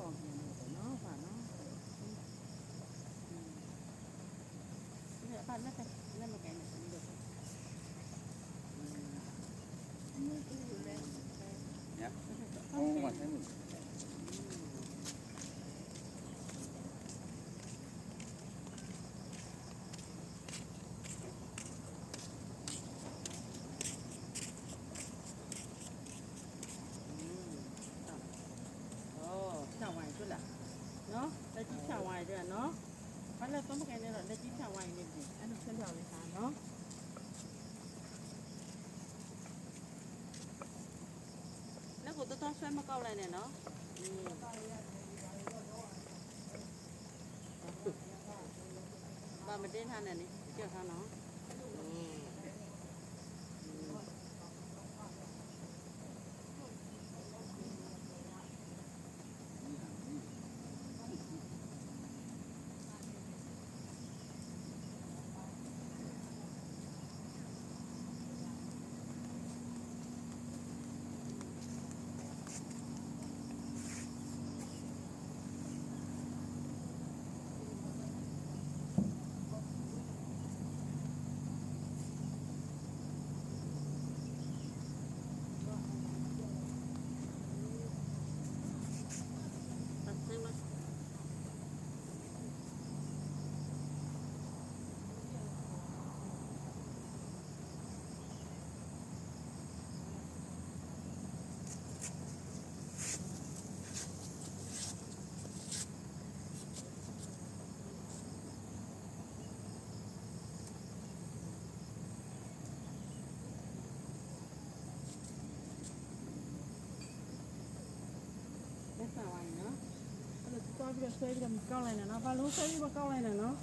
ออกอนี้เนาะฝ่าเนาะเนี่ยผ่านมแต่นั่นมาแกงอันเดียวอันนี้คือ้วช่ยหมดแล้ ဘာလဲသုံးမကိုင်းနဲ့တော့လက်ကြီးဖြန့်ဝိုင်းနေပြီ။အဲ့လိုဖြန့်ဖြန့်လေးစားနော်။လက်ကိုတော်တော်ဆွဲမကောက်လိုက်နဲ့နော်။อืมဘာမတင်းထားနဲ့လေကြောက်ထားနော်။ ပြီးတော့ဆွဲပြီးတော့မကောက်လိုက်နဲ့နော်ဘာလို့ဆွဲပြီးမကောက်လိုက်နဲ့နော်